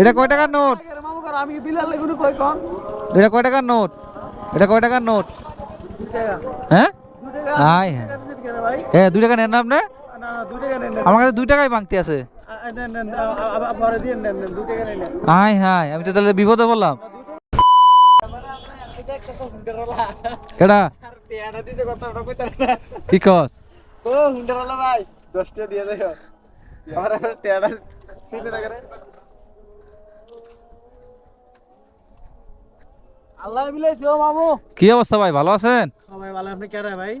এটা কয় টাকার নোট? আমি বিলাল লেগুনো কই কোন এটা কয় টাকার নোট? এটা কয় টাকার নোট? টাকা। হ্যাঁ? আয় হ্যাঁ। হ্যাঁ দুই টাকা নেন না আপনি? আমার কাছে দুই টাকাই ভাঙতি আছে। আয় হায় আমি তো তাহলে বিপদে বললাম কেডা? কি কস? ও হুন্ডারওয়ালা ভাই 10 টাকা দিয়ে দেও আমার টিয়াটা সিনে আল্লাহ ও মামু। কি অবস্থা ভাই ভালো আছেন? সবাই ভালো। আপনি কেরা ভাই?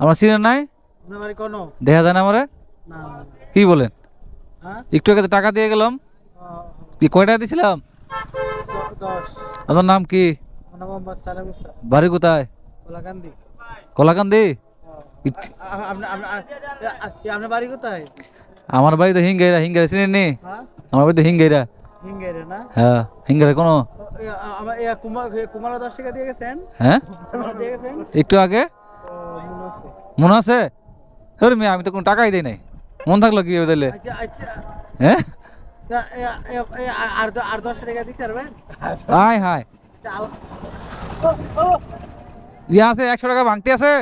আমার নাই? আপনার বাড়ি কোনো? দেখা যায় না আমারে? না। কি বলেন? হ্যাঁ? একটু আগে টাকা দিয়ে গেলাম। কি কয় টাকা দিয়েছিলাম আপনার নাম কি? বাড়ি কোথায়? কোলাকান্দি। কলাকান্দি? আপনার বাড়ি কোথায়? আমার বাড়িতে হিঙ্গাইরা হিঙ্গাইরা চিনেন নি হ্যাঁ? আমার বাড়িতে হিঙ্গাইরা। হিঙ্গেরে না? হ্যাঁ হিঙ্গাইরা কোনো হ্যাঁ? একটু আগে? মনে আছে। আছে? মেয়ে আমি তো কোনো টাকাই দিই নাই। মন থাকল কি দিলে আচ্ছা আচ্ছা। হ্যাঁ? হায় ও, ও, ইয়ে আছে একশো টাকা ভাঙতে আছে।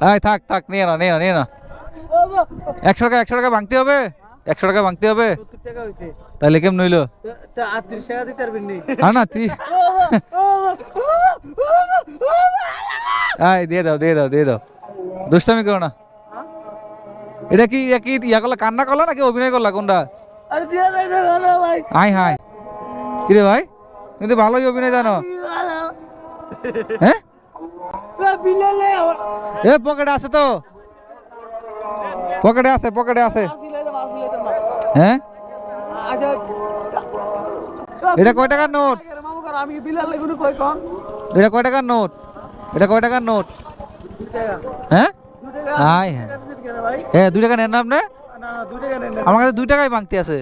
আয় থাক থাক নিয়ে না নিয়ে না নিয়ে না একশো টাকা একশো টাকা ভাঙতে হবে? একশো টাকা ভাঙতে হবে? তাহলে কেমন নইলো পারবেন নি। তুই দিয়ে দাও দিয়ে দাও দিয়ে দাও। দুষ্টামি করো না। এটা কি এটা কি ইয়া করলা কান্না করলা নাকি অভিনয় করলা কোনটা? আয় হায় কিরে ভাই কিন্তু ভালোই অভিনয় জানো। হ্যাঁ? এ পকেটে আছে তো। পকেটে আছে পকেটে আছে মাছ দিলে মাছ দিলে না হ্যাঁ? আচ্ছা। এটা কয় টাকার নোট? এটা কয় টাকার নোট? এটা কয় টাকার নোট? হ্যাঁ? হ্যাঁ। হ্যাঁ দুই টাকা নেন না আপনি? আমার কাছে দুই টাকাই ভাঙতি আছে।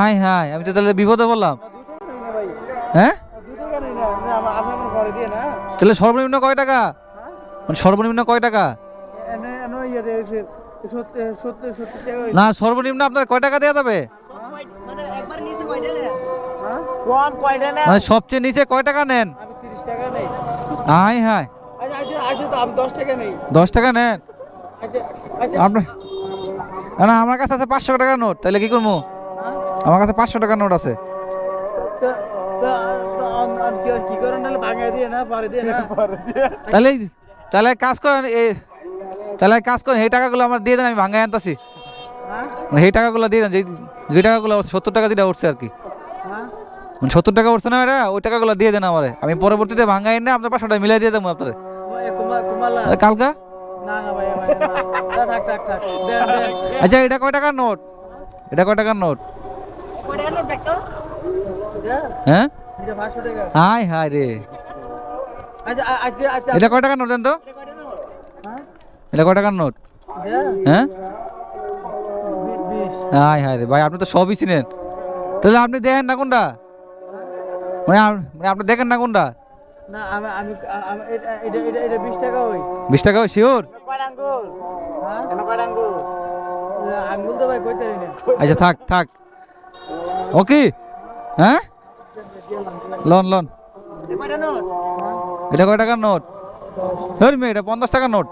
আয় হায় আমি তো তাহলে বিপদে বললাম হ্যাঁ? তাহলে সর্বনিম্ন কয় টাকা? মানে সর্বনিম্ন কয় টাকা? টাকা। না সর্বনিম্ন আপনার কয় টাকা দেওয়া যাবে? মানে নেন মানে সবচেয়ে নিচে কয় টাকা নেন? আমি তিরিশ টাকা নেই। আয় হায় তো আমি দশ টাকা টাকা নেন? আচ্ছা আচ্ছা। আপনার না আমার কাছে আছে পাঁচশো টাকার নোট তাহলে কি করব? হ্যাঁ? আমার কাছে পাঁচশো টাকার নোট আছে। তাহলে তাহলে এক কাজ করেন এই তাহলে কাজ করেন এই টাকাগুলো আমার দিয়ে দেন আমি ভাঙায় আনতাছি। হ্যাঁ মানে এই টাকাগুলো দিয়ে দেন যে যে টাকাগুলো সত্তর টাকা যেটা উঠছে আর কি। হ্যাঁ মানে সত্তর টাকা উঠছে না এটা ওই টাকাগুলো দিয়ে দেন আমারে। আমি পরবর্তীতে ভাঙাই না আপনার পাঁচশো টাকা মিলাই দিয়ে দেবো আপনার। কালকা? আচ্ছা এটা কয় টাকার নোট? এটা কয় টাকার নোট। হ্যাঁ? হাই হাই রে। আচ্ছা আচ্ছা আচ্ছা। এটা কয় টাকার নোট দেন তো হ্যাঁ এটা কয় টাকার নোট? হ্যাঁ? হাই হাই রে ভাই আপনি তো সবই চিনেন। তাহলে আপনি দেখেন না কোনটা? মানে মানে আপনি দেখেন না কোনটা? না আমি আমি এটা এটা এটা এটা বিশ টাকা ওই। টাকা শিওর? হ্যাঁ? কেন আঙ্গুল? আঙ্গুল তো ভাই কইতে রে আচ্ছা থাক থাক। ওকে? হ্যাঁ? Loan loan. এটা কয় টাকার নোট? ধর মেয়ে এটা পঞ্চাশ টাকার নোট।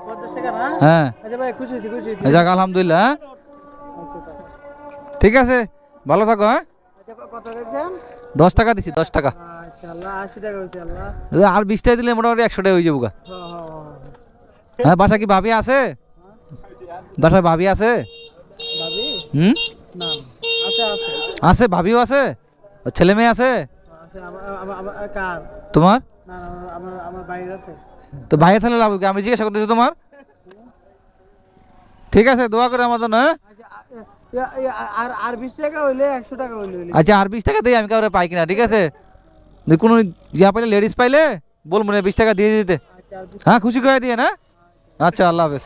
হ্যাঁ? হয়েছি যাক আলহামদুলিল্লাহ হ্যাঁ? ঠিক আছে ভালো থাকো হ্যাঁ? দশ টাকা দিছি দশ টাকা। আর বিশ টাকা দিলে মোটামুটি একশো টাকা হয়ে যাব গা। হ্যাঁ হ্যাঁ হ্যাঁ বাসা কি ভাবি আছে? বাসায় ভাবি আছে? হুম? আছে ভাবিও আছে? ছেলে মেয়ে আছে? তোমার? আমার বাইরে আছে। তো ভাইয়া তাহলে লাভ কি? আমি জিজ্ঞাসা করতেছি তোমার? ঠিক আছে দোয়া করে আমার জন্য হ্যাঁ? আচ্ছা আর আর বিশ টাকা হইলে একশো টাকা হইলে হইলে। আচ্ছা আর বিশ টাকা দিই আমি কাউরে পাই কিনা ঠিক আছে? কোনো ইয়া পাইলে লেডিস পাইলে বল মনে বিশ টাকা দিয়ে দিতে। আচ্ছা হ্যাঁ খুশি করে দিয়ে না? আচ্ছা আল্লাহ হাফেজ।